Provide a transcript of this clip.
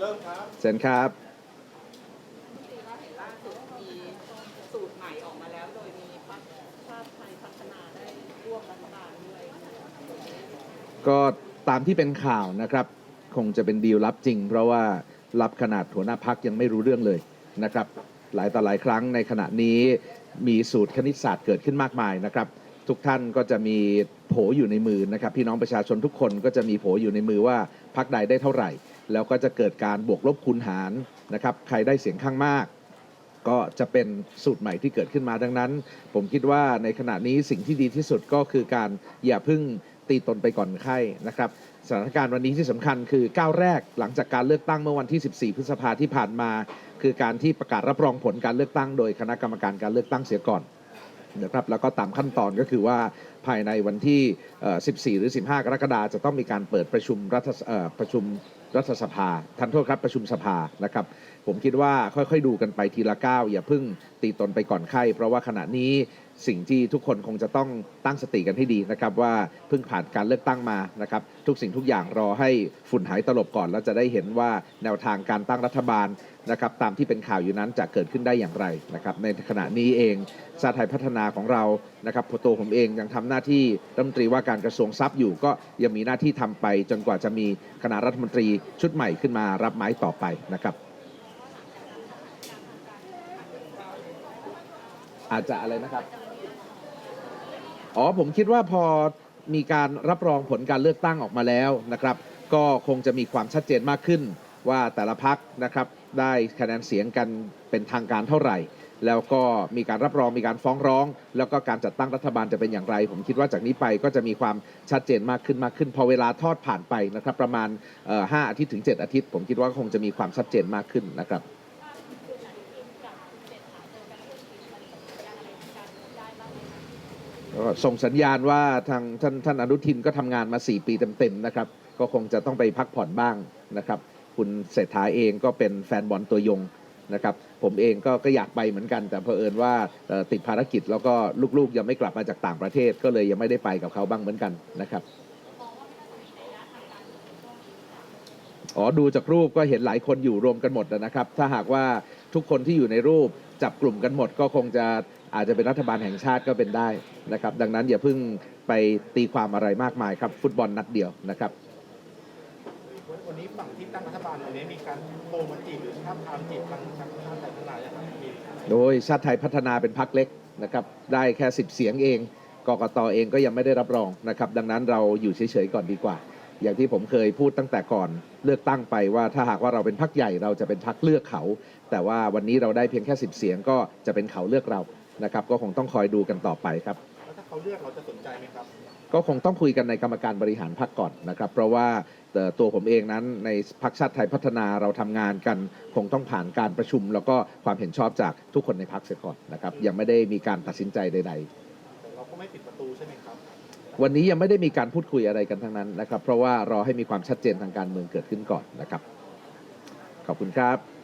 เริ่มครับเชิญครับที่ว่าเห็นล่าสุดมีสูตรใหม่ออกมาแล้ว โดยมีพรรคชาติไทยพัฒนาได้ร่วมรัฐบาลด้วยก็ตามที่เป็นข่าวนะครับ คงจะเป็นดีลลับจริง เพราะว่ารับขนาดหัวหน้าพักยังไม่รู้เรื่องเลยนะครับ หลายต่อหลายครั้งในขณะนี้มีสูตรคณิตศาสตร์เกิดขึ้นมากมายนะครับ ทุกท่านก็จะมีโผอยู่ในมือนะครับ พี่น้องประชาชนทุกคนก็จะมีโผอยู่ในมือว่าพักใดได้เท่าไหร่ แล้วก็จะเกิดการบวกลบคูณหารนะครับ ใครได้เสียงข้างมาก ก็จะเป็นสูตรใหม่ที่เกิดขึ้นมาดังนั้น ผมคิดว่าในขณะนี้สิ่งที่ดีที่สุดก็คือการอย่าเพึ่งตีตนไปก่อนไข้นะครับสถานการณ์วันนี้ที่สำคัญคือก้าวแรกหลังจากการเลือกตั้งเมื่อวันที่ 14 พฤษภาที่ผ่านมา คือการที่ประกาศรับรองผลการเลือกตั้งโดยคณะกรรมการการเลือกตั้งเสียก่อน นะครับแล้วก็ตามขั้นตอนก็คือว่าภายในวันที่ 14 หรือ 15 กรกฎาคมจะต้องมีการเปิดประชุมรัฐประชุมรัฐสภาทันโทษครับประชุมสภานะครับ ผมคิดว่าค่อยๆดูกันไปทีละก้าวอย่าเพิ่งตีตนไปก่อนไข้เพราะว่าขณะนี้สิ่งที่ทุกคนคงจะต้องตั้งสติกันให้ดีนะครับ ว่าเพิ่งผ่านการเลือกตั้งมานะครับ ทุกสิ่งทุกอย่างรอให้ฝุ่นหายตลบก่อน แล้วจะได้เห็นว่าแนวทางการตั้งรัฐบาล นะครับตามที่เป็นข่าวอยู่นั้นจะเกิดขึ้นได้อย่างไรนะครับในขณะนี้เองชาติไทยพัฒนาของเรานะครับพอตัวผมเองยังทำหน้าที่รัฐมนตรีว่าการกระทรวงทรัพย์อยู่ ก็ยังมีหน้าที่ทำไป จนกว่าจะมีคณะรัฐมนตรีชุดใหม่ขึ้นมารับไม้ต่อไปนะครับ อาจจะอะไรนะครับอ๋อผมคิดว่าพอมีการรับรองผลการเลือกตั้งออกมาแล้วนะครับ ก็คงจะมีความชัดเจนมากขึ้นว่าแต่ละพักนะครับ ได้คะแนนเสียงกันเป็นทางการเท่าไหร่ แล้วก็มีการรับรองมีการฟ้องร้อง แล้วก็การจัดตั้งรัฐบาลจะเป็นอย่างไร ผมคิดว่าจากนี้ไปก็จะมีความชัดเจนมากขึ้นมากขึ้น พอเวลาทอดผ่านไปนะครับ ประมาณเอ่อ5อาทิตย์ถึง 7 อาทิตย์ ผมคิดว่าคงจะมีความชัดเจนมากขึ้นนะครับส่งสัญญาณว่าทางท่านท่านอนุทินก็ทำงานมา 4 ปีเต็มๆนะครับ ก็คงจะต้องไปพักผ่อนบ้างนะครับ คุณเศรษฐาเองก็เป็นแฟนบอลตัวยงนะครับผมเองก็ก็อยากไปเหมือนกัน แต่เผอิญว่าติดภารกิจแล้วก็ลูกๆ ยังไม่กลับมาจากต่างประเทศ ก็เลยยังไม่ได้ไปกับเขาบ้างเหมือนกันนะครับอ๋อดูจากรูปก็เห็นหลายคนอยู่รวมกันหมดนะครับ ถ้าหากว่าทุกคนที่อยู่ในรูปจับกลุ่มกันหมด ก็คงจะอาจจะเป็นรัฐบาลแห่งชาติก็เป็นได้นะครับ ดังนั้นอย่าเพิ่งไปตีความอะไรมากมายครับ ฟุตบอลนัดเดียวนะครับ ฝั่งที่ตั้งรัฐบาลตรงนี้มีการโทรมาจีบหรือท้าบทามจีบทางทางชาติไทยพัฒนาอย่างไรมีโดยชาติไทยพัฒนาเป็นพักเล็กนะครับ ได้แค่ 10 เสียงเองกกตเองก็ยังไม่ได้รับรองนะครับ ดังนั้นเราอยู่เฉยๆก่อนดีกว่า อย่างที่ผมเคยพูดตั้งแต่ก่อนเลือกตั้งไปว่าถ้าหากว่าเราเป็นพักใหญ่เราจะเป็นพักเลือกเขา แต่ว่าวันนี้เราได้เพียงแค่ 10 เสียงก็จะเป็นเขาเลือกเรานะครับ ก็คงต้องคอยดูกันต่อไปครับแล้วถ้าเขาเลือกเราจะสนใจไหมครับก็คงต้องคุยกันในกรรมการบริหารพรรคก่อนนะครับ เพราะว่า เอ่อตัวผมเองนั้นในพรรคชาติไทยพัฒนาเราทำงานกัน คงต้องผ่านการประชุม แล้วก็ความเห็นชอบจากทุกคนในพรรคเสียก่อนนะครับยังไม่ได้มีการตัดสินใจใดแต่เราก็ไม่ปิดประตูใช่ไหมครับๆวันนี้ยังไม่ได้มีการพูดคุยอะไรกันทั้งนั้นนะครับ เพราะว่ารอให้มีความชัดเจนทางการเมืองเกิดขึ้นก่อนนะครับ ขอบคุณครับ